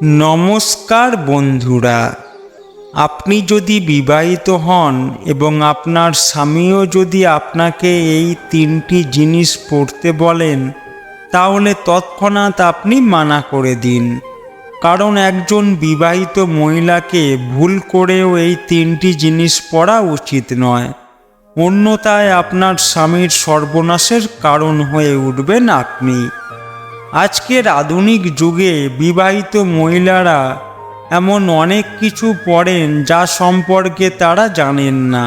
নমস্কার বন্ধুরা, আপনি যদি বিবাহিত হন এবং আপনার স্বামীও যদি আপনাকে এই তিনটি জিনিস পড়তে বলেন, তাহলে তৎক্ষণাৎ আপনি মানা করে দিন। কারণ একজন বিবাহিত মহিলাকে ভুল করেও এই তিনটি জিনিস পড়া উচিত নয়। অন্যথায় আপনার স্বামীর সর্বনাশের কারণ হয়ে উঠবেন আপনি। আজকের আধুনিক যুগে বিবাহিত মহিলারা এমন অনেক কিছু পড়েন যা সম্পর্কে তারা জানেন না।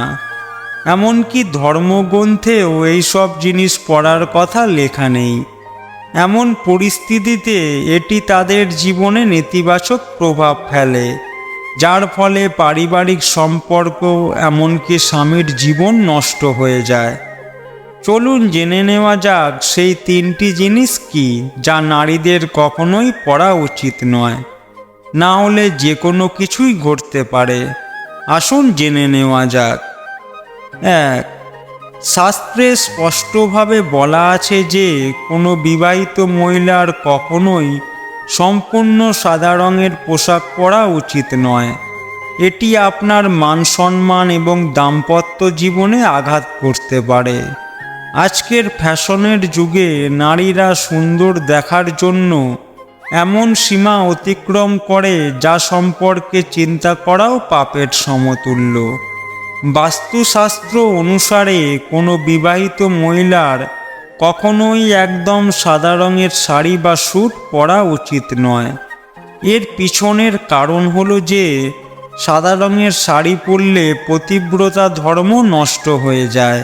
এমনকি ধর্মগ্রন্থেও এইসব জিনিস পড়ার কথা লেখা নেই। এমন পরিস্থিতিতে এটি তাদের জীবনে নেতিবাচক প্রভাব ফেলে, যার ফলে পারিবারিক সম্পর্ক এমনকি স্বামীর জীবন নষ্ট হয়ে যায়। চলুন জেনে নেওয়া যাক সেই তিনটি জিনিস কি যা নারীদের কখনোই পড়া উচিত নয়। না হলে যে কোনো কিছুই ঘটতে পারে। আসুন জেনে নেওয়া যাক। এক, শাস্ত্রে স্পষ্টভাবে বলা আছে যে কোনো বিবাহিত মহিলার কখনোই সম্পূর্ণ সাদা রঙের পোশাক পরা উচিত নয়। এটি আপনার মান সম্মান এবং দাম্পত্য জীবনে আঘাত করতে পারে। আজকের ফ্যাশনের যুগে নারীরা সুন্দর দেখার জন্য এমন সীমা অতিক্রম করে যা সম্পর্কে চিন্তা করাও পাপের সমতুল্য। বাস্তুশাস্ত্র অনুসারে কোনো বিবাহিত মহিলার কখনোই একদম সাদা রঙের শাড়ি বা স্যুট পরা উচিত নয়। এর পিছনের কারণ হলো যে সাদা রঙের শাড়ি পরলে পতিব্রতা ধর্ম নষ্ট হয়ে যায়।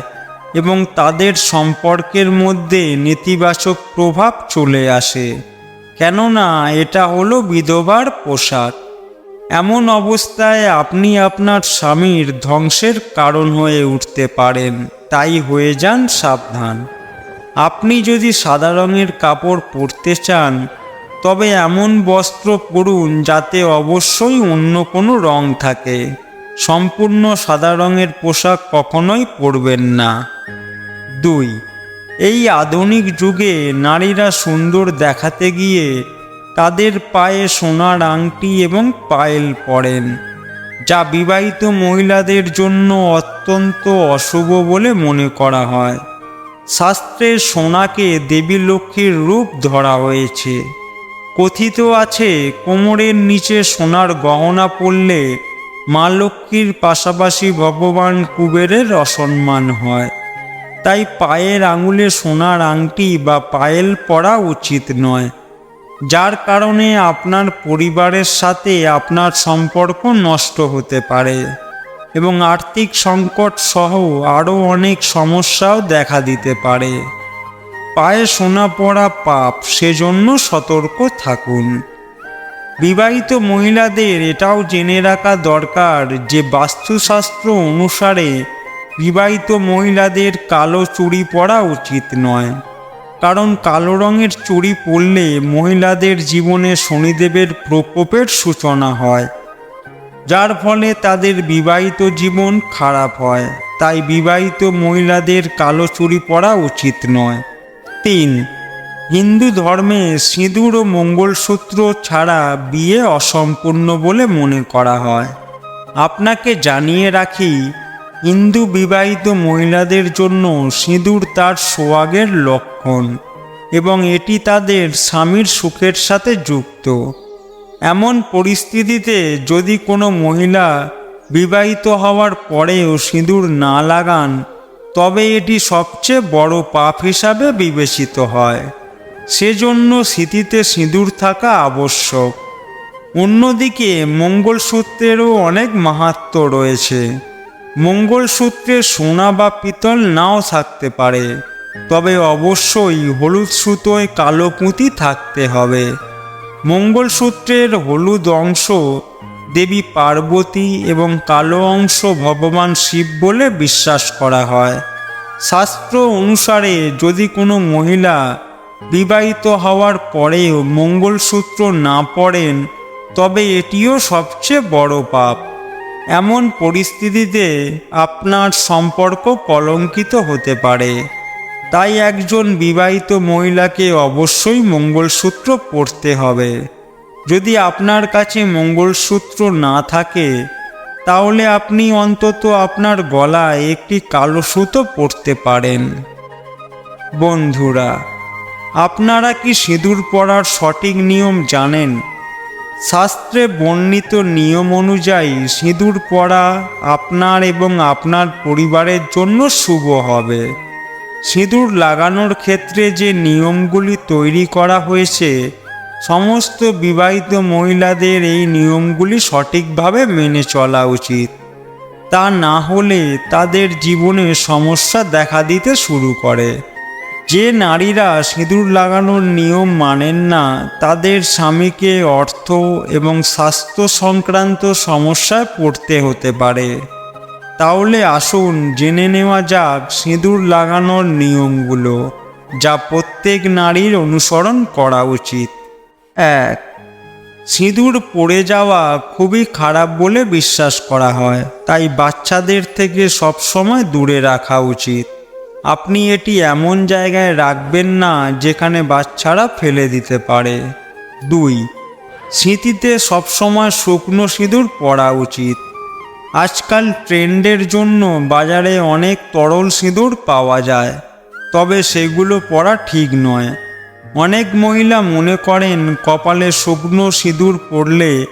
এবং তাদের সম্পর্কের মধ্যে নেতিবাচক প্রভাব চলে আসে। কেননা এটা হলো বিধবার পোশাক। এমন অবস্থায় আপনি আপনার স্বামীর ধ্বংসের কারণ হয়ে উঠতে পারেন, তাই হয়ে যান সাবধান। আপনি যদি সাদা রঙের কাপড় পরতে চান, তবে এমন বস্ত্র পরুন যাতে অবশ্যই অন্য কোনো রং থাকে। সম্পূর্ণ সাদা রঙের পোশাক কখনোই পরবেন না। দুই। এই আধুনিক যুগে নারীরা সুন্দর দেখাতে গিয়ে তাদের পায়ে সোনার আংটি এবং পায়েল পরেন, যা বিবাহিত মহিলাদের জন্য অত্যন্ত অশুভ বলে মনে করা হয়। শাস্ত্রে সোনাকে দেবী লক্ষ্মীর রূপ ধরা হয়েছে। কথিত আছে, কোমরের নিচে সোনার গহনা পরলে মা লক্ষ্মীর পাশাপাশি ভগবান কুবেরের অসম্মান হয়। তাই পায়ের আঙুলে সোনার আংটি বা পায়েল পরা উচিত নয়। যার কারণে আপনার পরিবারের সাথে আপনার সম্পর্ক নষ্ট হতে পারে এবং আর্থিক সংকট সহ আরও অনেক সমস্যাও দেখা দিতে পারে। পায়ে সোনা পড়া পাপ, সেজন্য সতর্ক থাকুন। বিবাহিত মহিলাদের এটাও জেনে রাখা দরকার যে বাস্তুশাস্ত্র অনুসারে বিবাহিত মহিলাদের কালো চুড়ি পরা উচিত নয়। কারণ কালো রঙের চুড়ি পরলে মহিলাদের জীবনে শনিদেবের প্রকোপের সূচনা হয়, যার ফলে তাদের বিবাহিত জীবন খারাপ হয়। তাই বিবাহিত মহিলাদের কালো চুড়ি পরা উচিত নয়। তিন, হিন্দু ধর্মে সিঁদুর ও মঙ্গলসূত্র ছাড়া বিয়ে অসম্পূর্ণ বলে মনে করা হয়। আপনাকে জানিয়ে রাখি হিন্দু বিবাহিত মহিলাদের জন্য সিঁদুর তার সোয়াগের লক্ষণ এবং এটি তাদের স্বামীর সুখের সাথে যুক্ত। এমন পরিস্থিতিতে যদি কোনো মহিলা বিবাহিত হওয়ার পরেও সিঁদুর না লাগান, তবে এটি সবচেয়ে বড় পাপ হিসাবে বিবেচিত হয়। সেজন্য স্মৃতিতে সিঁদুর থাকা আবশ্যক। অন্যদিকে মঙ্গলসূত্রেরও অনেক মাহাত্ম রয়েছে। মঙ্গলসূত্রে সোনা বা পিতল নাও থাকতে পারে, তবে অবশ্যই হলুদ সুতোয় কালো পুঁতি থাকতে হবে। মঙ্গলসূত্রের হলুদ অংশ দেবী পার্বতী এবং কালো অংশ ভগবান শিব বলে বিশ্বাস করা হয়। শাস্ত্র অনুসারে যদি কোনো মহিলা বিবাহিত হওয়ার পরেও মঙ্গলসূত্র না পড়েন, তবে এটিও সবচেয়ে বড় পাপ। এমন পরিস্থিতিতে আপনার সম্পর্ক কলঙ্কিত হতে পারে। তাই একজন বিবাহিত মহিলাকে অবশ্যই মঙ্গলসূত্র পরতে হবে। যদি আপনার কাছে মঙ্গলসূত্র না থাকে, তাহলে আপনি অন্তত আপনার গলায় একটি কালো সুতো পরতে পারেন। বন্ধুরা, আপনারা কি সিঁদুর পরার সঠিক নিয়ম জানেন? শাস্ত্রে বর্ণিত নিয়ম অনুযায়ী সিঁদুর পরা আপনার এবং আপনার পরিবারের জন্য শুভ হবে। সিঁদুর লাগানোর ক্ষেত্রে যে নিয়মগুলি তৈরি করা হয়েছে, সমস্ত বিবাহিত মহিলাদের এই নিয়মগুলি সঠিকভাবে মেনে চলা উচিত। তা না হলে তাদের জীবনে সমস্যা দেখা দিতে শুরু করে। যে নারীরা সিঁদুর লাগানোর নিয়ম মানেন না, তাদের স্বামীকে অর্থ এবং স্বাস্থ্য সংক্রান্ত সমস্যায় পড়তে হতে পারে। তাহলে আসুন জেনে নেওয়া যাক সিঁদুর লাগানোর নিয়মগুলো, যা প্রত্যেক নারীর অনুসরণ করা উচিত। এক, সিঁদুর পড়ে যাওয়া খুবই খারাপ বলে বিশ্বাস করা হয়, তাই বাচ্চাদের থেকে সবসময় দূরে রাখা উচিত। আপনি এটি এমন জায়গায় রাখবেন না যেখানে বাচ্চারা ফেলে দিতে পারে। দুই, স্মৃতিতে সবসময় শুকনো সিঁদুর পরা উচিত। আজকাল ট্রেন্ডের জন্য বাজারে অনেক তরল সিঁদুর পাওয়া যায়, তবে সেগুলো পরা ঠিক নয়। অনেক মহিলা মনে করেন কপালে শুকনো সিঁদুর পড়লে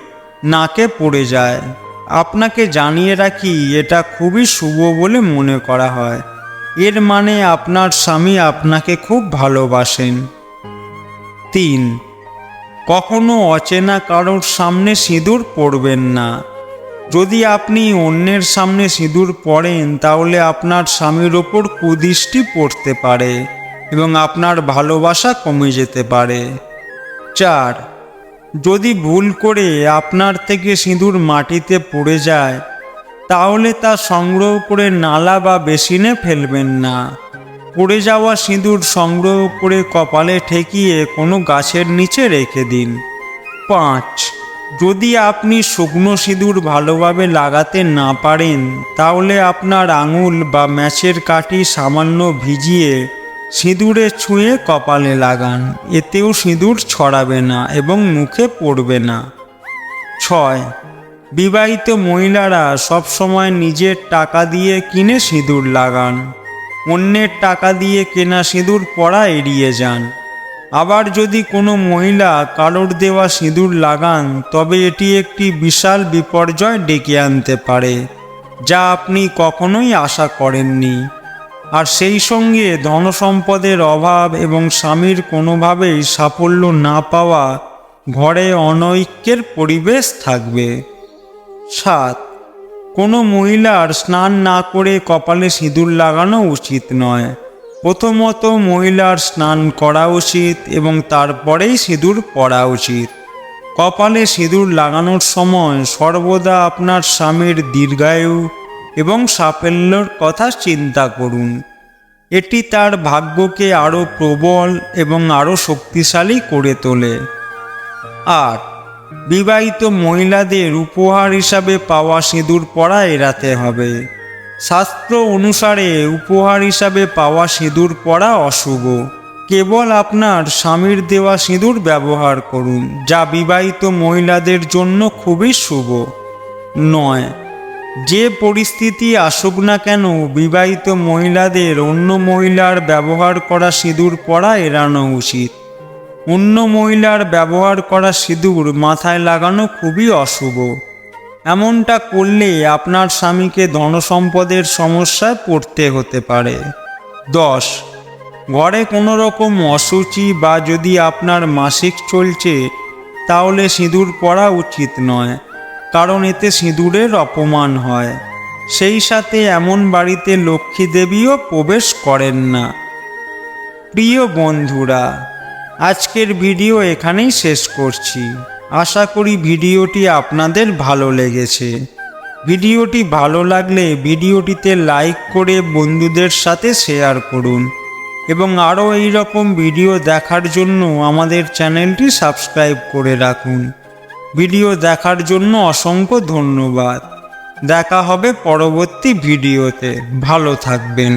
নাকে পড়ে যায়। আপনাকে জানিয়ে রাখি, এটা খুবই শুভ বলে মনে করা হয়। এর মানে আপনার স্বামী আপনাকে খুব ভালোবাসেন। তিন, কখনো অচেনা কারোর সামনে সিঁদুর পরবেন না। যদি আপনি অন্যের সামনে সিঁদুর পরেন, তাহলে আপনার স্বামীর ওপর কুদৃষ্টি পড়তে পারে এবং আপনার ভালোবাসা কমে যেতে পারে। চার, যদি ভুল করে আপনার থেকে সিঁদুর মাটিতে পড়ে যায় তাহলে তা সংগ্রহ করে নালা বা বেসিনে ফেলবেন না। পড়ে যাওয়া সিঁদুর সংগ্রহ করে কপালে ঠেকিয়ে কোনো গাছের নিচে রেখে দিন। পাঁচ, যদি আপনি শুকনো সিঁদুর ভালোভাবে লাগাতে না পারেন, তাহলে আপনার আঙুল বা ম্যাচের কাঠি সামান্য ভিজিয়ে সিঁদুরে ছুঁয়ে কপালে লাগান। এতেও সিঁদুর ছড়াবে না এবং মুখে পড়বে না। ছয় বিবাহিত মহিলারা সবসময় নিজের টাকা দিয়ে কিনে সিঁদুর লাগান। অন্যের টাকা দিয়ে কেনা সিঁদুর পরা এড়িয়ে যান। আবার যদি কোনো মহিলা কারোর দেওয়া সিঁদুর লাগান, তবে এটি একটি বিশাল বিপর্যয় ডেকে আনতে পারে, যা আপনি কখনোই আশা করেননি। আর সেই সঙ্গে ধনসম্পদের অভাব এবং স্বামীর কোনোভাবেই সাফল্য না পাওয়া ঘরে অনৈক্যের পরিবেশ থাকবে। সাত। কোনো মহিলার স্নান না করে কপালে সিঁদুর লাগানো উচিত নয়। প্রথমত মহিলার স্নান করা উচিত এবং তারপরেই সিঁদুর পরা উচিত। কপালে সিঁদুর লাগানোর সময় সর্বদা আপনার স্বামীর দীর্ঘায়ু এবং সাফল্যর কথা চিন্তা করুন। এটি তার ভাগ্যকে আরও প্রবল এবং আরও শক্তিশালী করে তোলে। আট। বিবাহিত মহিলাদের উপহার হিসাবে পাওয়া সিঁদুর পরা এড়াতে হবে। শাস্ত্র অনুসারে উপহার হিসাবে পাওয়া সিঁদুর পরা অশুভ। কেবল আপনার স্বামীর দেওয়া সিঁদুর ব্যবহার করুন, যা বিবাহিত মহিলাদের জন্য খুবই শুভ। নয়, যে পরিস্থিতি আসুক না কেন, বিবাহিত মহিলাদের অন্য মহিলার ব্যবহার করা সিঁদুর পরা এড়ানো উচিত। অন্য মহিলার ব্যবহার করা সিঁদুর মাথায় লাগানো খুবই অশুভ। এমনটা করলে আপনার স্বামীকে ধনসম্পদের সমস্যায় পড়তে হতে পারে। দশ, ঘরে কোনো রকম অসুচি বা যদি আপনার মাসিক চলছে, তাহলে সিঁদুর পরা উচিত নয়, কারণ এতে সিঁদুরের অপমান হয়। সেই সাথে এমন বাড়িতে লক্ষ্মী দেবীও প্রবেশ করেন না। প্রিয় বন্ধুরা আজকের ভিডিও এখানেই শেষ করছি। আশা করি ভিডিওটি আপনাদের ভালো লেগেছে। ভিডিওটি ভালো লাগলে ভিডিওটিতে লাইক করে বন্ধুদের সাথে শেয়ার করুন এবং আরও এই রকম ভিডিও দেখার জন্য আমাদের চ্যানেলটি সাবস্ক্রাইব করে রাখুন। ভিডিও দেখার জন্য অসংখ্য ধন্যবাদ। দেখা হবে পরবর্তী ভিডিওতে। ভালো থাকবেন।